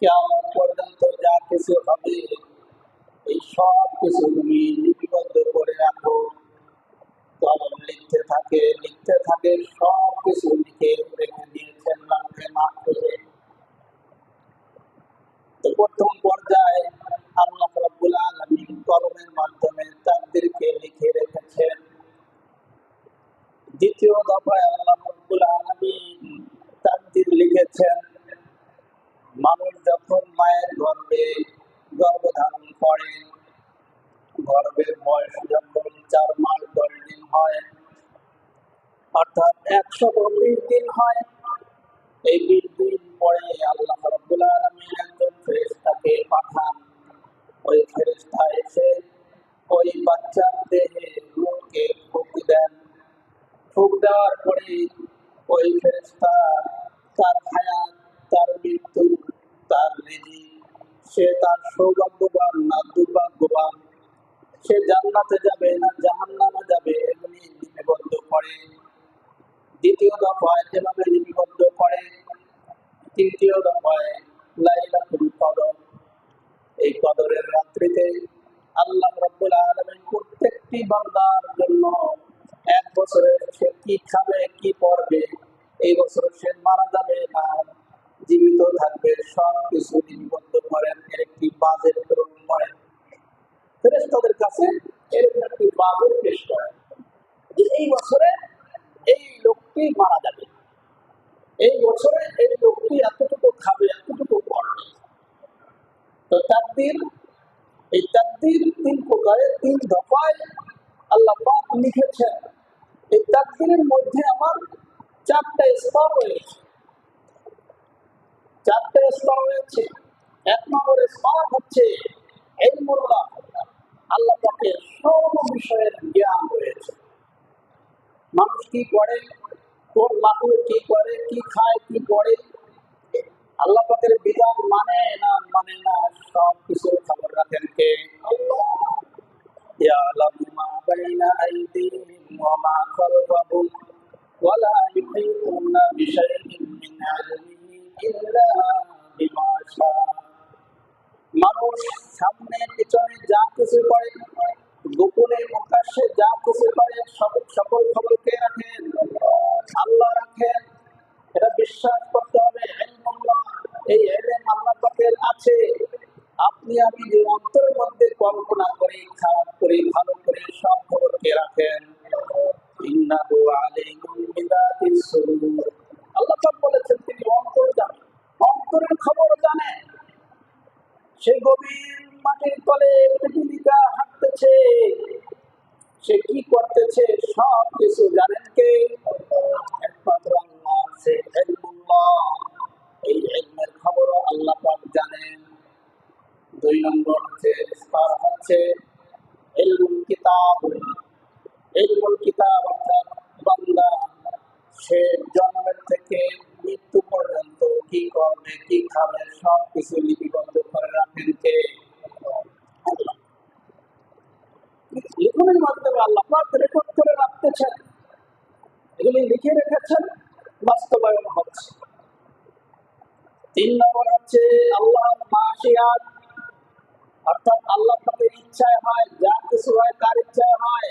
কিয়ামত পর্যন্ত যা কিছু হবে, এই সব কিছু তুমি লিপিবদ্ধ করে রাখো। কলম লিখতে থাকে লিখতে থাকে, সব কিছু লিখে রেখে দিয়েছেন লাখে মাফ করে প্রথম পর্যায়ে আল্লাহ রাব্বুল আলমী কলমের মাধ্যমে একশো বিশ দিন হয় এই বিশ পরে আল্লাহ রাব্বুল আলামিন একজন ফেরেশতাকে পাঠান। ওই ফেরেশতা এসে ওই বাচ্চার দেহে রূহকে ফুক দেন। ফুক দেওয়ার পরে ওই ফেরেশতা তার হায়াত, তার মৃত্যু, তার রিজি সে তার সৌভাগ্যবান না দুর্ভাগ্যবান। সে জান্নাতে যাবে। বছর সে মারা যাবে না। জীবিত থাকবে সব কিছু লিপিবদ্ধ করেন, একটি বাজেট গ্রহণ করেন। ফেরেশতাদের কাছে এরকম একটি বাজেট পেশ করেন এই বছরে এই লোকটি মারা যাবে। এই বছরে এই লোকটি এতটুকু খাবে, এতটুকু পড়বে। তো তাকদির, এই তাকদির তিন প্রকারে, তিন দফায় আল্লাহ পাক লিখেছেন। এই তাকদিরের মধ্যে আমার চারটা স্তর রয়েছে চারটে স্তর রয়েছে এক নম্বর স্তর হচ্ছে এই মোল্লা আল্লাহ পাকে সব বিষয়ের জ্ঞান রয়েছে মানুষ কি করে? কোন মাকুল কি করে? কি খায়? কি করে? আল্লাহ পাকের বিধান মানে না মানে না, সব কিছু খবর রাখেন কে? আল্লাহ। ইয়া আলামু মা বাইনা আইদিহিম ওয়া মা بشيء من علمه إلا بما شاء মানুষ সামনে পিছনে যা কিছু করে গোপনে প্রকাশ্যে যা কিছু করে সব সকল খবর কে রাখেন আল্লাহ রাখেন এটা বিশ্বাস করতে হবে ইলমুল্লাহ, এই এলেম আল্লাহ পাকের আছে আপনি আমি যে অন্তরের মধ্যে কল্পনা করি খারাপ করি ভালো করি সব খবর কে রাখেন ইন্নাহু আলিমুম বিদাতিস সুদূর আল্লাহ বলেছেন, তিনি অন্তর জানেন অন্তরের খবর জানেন। সে গভীর মাটির তলে পৃথিবীটা হাঁটতেছে। সে কি করতেছে সব কিছু জানেন কে? একমাত্র আল্লাহ ইলমুল্লাহ। এই ইলমের খবরও আল্লাহ পাক জানেন। দুই নম্বর হচ্ছে স্তর হচ্ছে, ইলমুল কিতাব। ইলমুল কিতাব অর্থাৎ বান্দা সে জন্মের থেকে মৃত্যু পর্যন্ত কি করবে কি খাবে সব কিছু লিপিবদ্ধ করে রাখেন কে? লিখনের মাধ্যমে আল্লাহ রেকর্ড করে রাখতেছেন। এগুলি লিখে রেখেছেন, বাস্তবায়ন হচ্ছে। তিন নম্বর হচ্ছে আল্লাহ মাসিয়াত। অর্থাৎ আল্লাহ পাকের ইচ্ছায় হয়, যা কিছু হয় তার ইচ্ছায় হয়।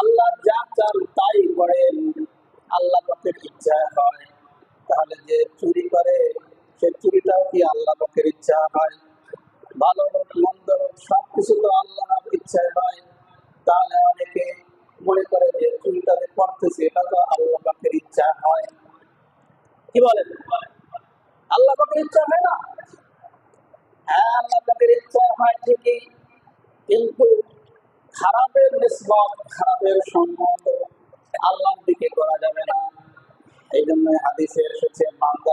আল্লাহ যা চান তাই করেন। আল্লাহ পাকের ইচ্ছা হয়। তাহলে যে চুরি করে, সে চুরিটাও কি আল্লাহ পাকের ইচ্ছা হয়? ভালো হোক, মন্দ হোক সব কিছু তো আল্লাহ ইচ্ছায় হয়। তাহলে অনেকে মনে করে যে চুরিটা যে করতেছে, এটা তো আল্লাহ পাকের ইচ্ছা হয়। কি বলেন? আল্লাহ পাকের ইচ্ছা হয় না? হ্যাঁ আল্লাহ পাকের ইচ্ছা হয় ঠিকই। কিন্তু খারাপের নিসবত খারাপের সম্বন্ধ আল্লাহর দিকে করা যাবে না। এই জন্য হাদিসে এসেছে বান্দা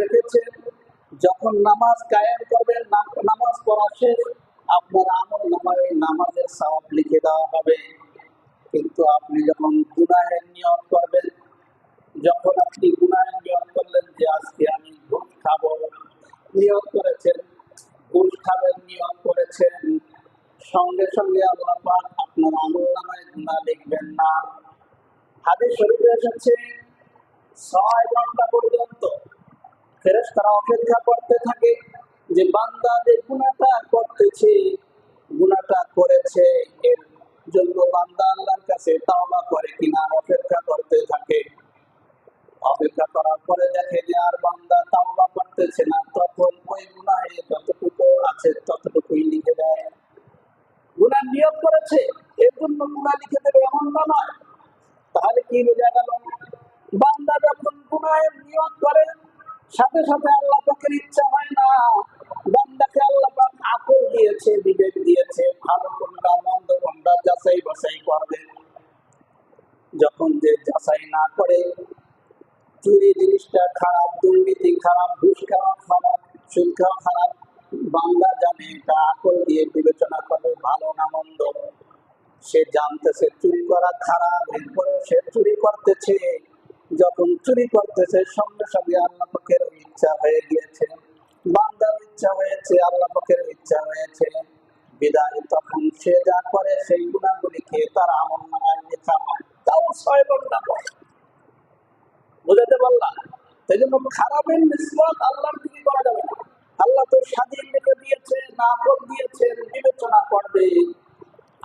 রেখেছেন, যখন নামাজ কায়েম করবেন নামাজ পড়া শেষ, আপনার আমল নামায় নামাজের সওয়াব লিখে দেওয়া হবে। কিন্তু আপনি যখন গুনাহের নিয়ত করবেন, যখন আপনি গুনাহের নিয়ত করলেন যে আজকে আমি ঘুষ খাব, নিয়ত করেছেন, ঘুষ খাবেন, নিয়ত করেছেন, সঙ্গে সঙ্গে আল্লাহ পাক আপনার আমল নামায় গুনাহ লিখবেন না। হাদিস শরীফে এসেছে, ছয় ঘণ্টা পর্যন্ত ফেরেশতারা অপেক্ষা করতে থাকে যে বান্দা যে গুণাটা করতেছে গুণাটা করেছে, এর জন্য বান্দা আল্লাহর কাছে তাওবা করে কিনা অপেক্ষা করতে থাকে। অপেক্ষা করার পরে দেখে যে আর বান্দা তাওবা করতেছে না যখন যে যাচাই না করে, চুরি জিনিসটা খারাপ, দুর্নীতি খারাপ, ঘুষ খাওয়া খারাপ, সুদ খাওয়া খারাপ, বান্দা জানে এটা আকল দিয়ে বিবেচনা করে ভালো না মন্দ। সে জানতেছে চুরি করা খারাপ এরপরে সে চুরি করতেছে। যখন চুরি করতেছে, সঙ্গে সঙ্গে আল্লাহ পক্ষের ইচ্ছা হয়ে গিয়েছে। বান্দার ইচ্ছা হয়েছে, আল্লাহ পক্ষের ইচ্ছা হয়েছে। বিদায় তখন সে যা করে, সেই গুণাগুলিকে তার আমল নামায় লেখা হয়। তাও ছয় ঘণ্টা পর বুঝাতে পারলাম সেই জন্য খারাপের নিষ্পত আল্লাহর দিকে করা যাবে না। আল্লাহ তো স্বাধীন রেখে দিয়েছেন আকল দিয়েছেন, বিবেচনা করবে।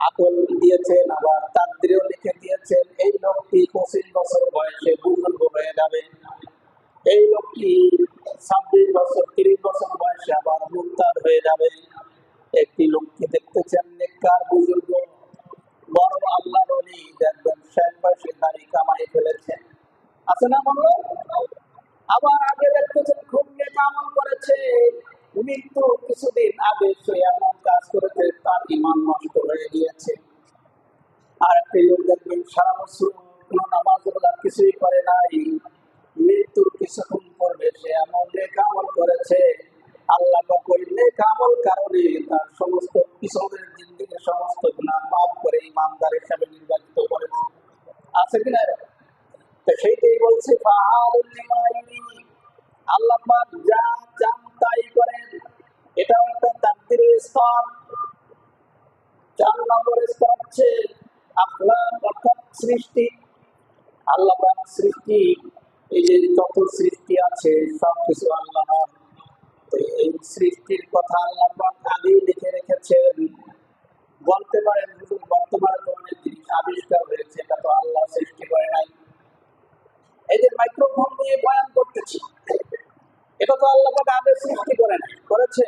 আকল দিয়েছেন, আবার তাকদিরেও লিখে দিয়েছেন, এই লোকটি পঁচিশ বছর বয়সে বুজুর্গ হয়ে যাবে। এই লোকটি ছাব্বিশ বছর, তিরিশ বছর বয়সে আবার মুক্তার হয়ে যাবে। একটি লোককে আগে সে এমন কাজ করেছে, তার ইমান নষ্ট হয়ে গিয়েছে। আর একটি লোক দেখবেন, সারা বছর কোনো নামাজ কিছুই করে নাই। মৃত্যুর কিছুক্ষণ পূর্বে সে এমন নেক করেছে, আল্লাহ ওই নেক কারণে তার সমস্ত পিছনের জিন্দিগির সমস্ত গুণা মাফ করে ইমানদার হিসাবে নির্বাচিত করেছে। আছে কিনা তো সেইটাই বলছে আল্লাহ যা চান তাই করেন। এটাও একটা তাকদিরের স্তর চার নম্বর স্তর হচ্ছে আখলাক অর্থাৎ সৃষ্টি। আল্লাহ সৃষ্টি, এই যে যত সৃষ্টি আছে সব কিছু আল্লাহ এই সৃষ্টির কথা আল্লাহ আগেই লিখে রেখেছেন। বলতে পারেন বর্তমানে তো জিনিস আবিষ্কার হয়েছে, এটা তো আল্লাহ সৃষ্টি করে নাই। এই যে মাইক্রোফোন দিয়ে বয়ান করতেছি, এটা তো আল্লাহ আগে সৃষ্টি করে নাই করেছে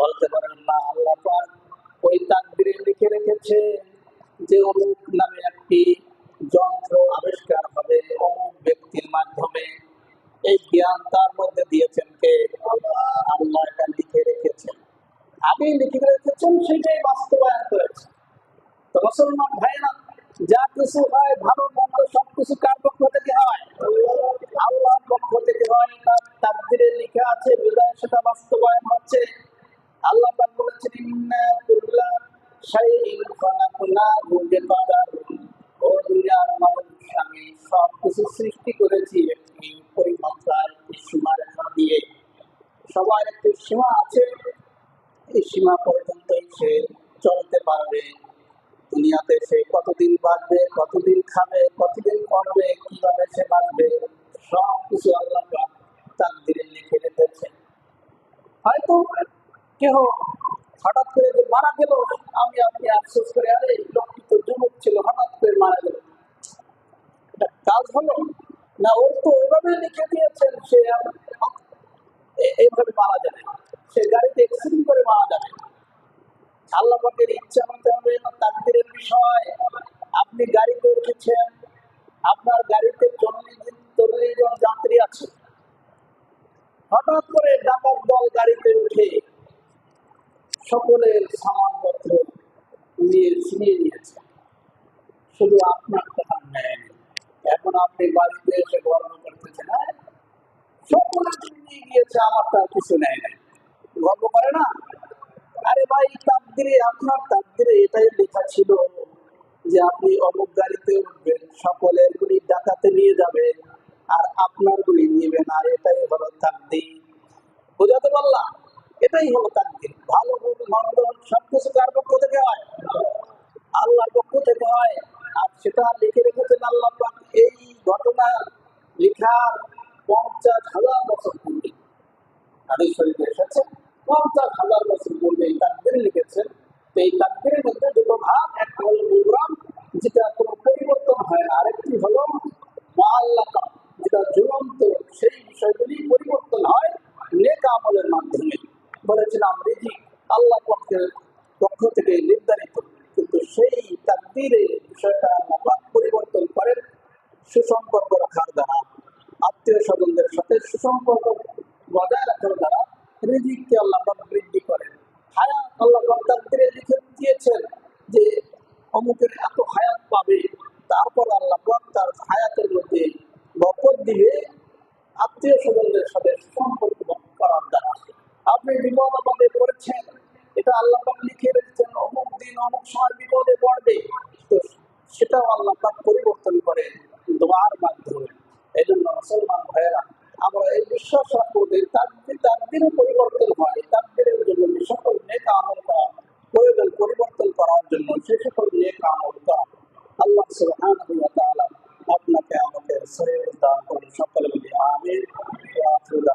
বলতে পারেন না, আল্লাহ ওই তাকদিরে লিখে রেখেছে যে অমুক নামে একটি যন্ত্র আবিষ্কার হবে, অমুক ব্যক্তির মাধ্যমে। এই জ্ঞান তার মধ্যে দিয়েছেন কে? আল্লাহ এটা লিখে রেখেছেন আগেই লিখে রেখেছেন, সেটাই বাস্তবায়ন করেছে। তো মুসলমান ভাইরা যা কিছু হয়, ভালো মন্দ সবকিছু কার সীমা পর্যন্তই সে চলতে পারবে। দুনিয়াতে সে কতদিন বাঁচবে, কতদিন খাবে, কতদিন পড়বে, কীভাবে সে বাঁচবে সব কিছু আল্লাহ তাকদিরে লিখে রেখেছে হয়তো কেহ হঠাৎ করে যে মারা গেল, আমি আপনি আফসোস করে, আরে লোকটি তো যুবক ছিল, হঠাৎ করে মারা গেল। কাজ হলো? না, ওর তো ওইভাবে লিখে দিয়েছেন সে এইভাবে মারা যাবে। সে গাড়িতে অ্যাক্সিডেন্ট করে মারা যাবে। আল্লাহ পাকের ইচ্ছা হতে হবে তাকদিরের বিষয়। আপনি গাড়িতে উঠেছেন, আপনার গাড়িতে চল্লিশ জন চল্লিশ জন যাত্রী আছে। হঠাৎ করে ডাকাত দল গাড়িতে উঠে সকলের সামানপত্র নিয়ে ছিনিয়ে নিয়েছে। শুধু আপনার টাকা নেয়নি। এখন আপনি বাড়িতে এসে গর্ব করতেছেন হ্যাঁ? সকলে নিয়ে গিয়েছে আমারটা কিছু নেয় নাই। গর্ব করে না? আরে ভাই, তাকদিরে, আপনার তাকদিরে এটাই লেখা ছিল যে আপনি অমুক গাড়িতে উঠবেন, সকলের গুলি ডাকাতে নিয়ে যাবে আর আপনার গুলি নেবে না, এটাই হলো তাকদির। বোঝাতে পারলাম? এটাই হলো তাকদির। ভালো গুণ মন্দ, সবকিছু কার পক্ষ থেকে হয়? আল্লাহর পক্ষ থেকে হয়। আর সেটা লিখে রেখেছেন আল্লাহ এই ঘটনা লেখার পঞ্চাশ হাজার বছর পূর্বে। হাদিস শরীফে এসেছে, পঞ্চাশ হাজার বছর পূর্বে এই তাকবির লিখেছেন তো এই তাকবিরের মধ্যে দুটো ভাগ একটা হলো মুবরাম যেটা কোনো পরিবর্তন হয় না। আরেকটি হলো মোয়াল্লাকা যেটা ঝুলন্ত সেই বিষয়গুলি পরিবর্তন হয় নেক আমলের মাধ্যমে বলেছিলাম রিজিক আল্লাহ পক্ষের পক্ষ থেকে নির্ধারিত কিন্তু সেই তাকদিরে বিষয়টা আল্লাহ পাক পরিবর্তন করেন সুসম্পর্ক রাখার দ্বারা আত্মীয় স্বজনদের সাথে সুসম্পর্ক বজায় রাখার দ্বারা রিজিককে আল্লাহ বৃদ্ধি করেন। হায়াত আল্লাহ তাকদিরে লিখে দিয়েছেন যে, অমুকের এত হায়াত পাবে, তারপর আল্লাহ তার হায়াতের মধ্যে বরকত দিবে। আত্মীয় স্বজনদের সাথে সম্পর্ক করার দ্বারা। আপনি বিপদ আপদে পড়েছেন, এটা আল্লাহ লিখে রেখেছেন, অমুক দিন অমুক সময় বিপদে পড়বে। তো সেটাও আল্লাহ পরিবর্তন করে দোয়ার মাধ্যমে। এই জন্য মুসলমান ভাইয়েরা আমরা এই বিশ্বাস রাখব যে তাকদির তাকদিরও পরিবর্তন হয়। তাকদিরের জন্য যে সকল নেক আমল প্রয়োজন, পরিবর্তন করার জন্য সে সকল নেক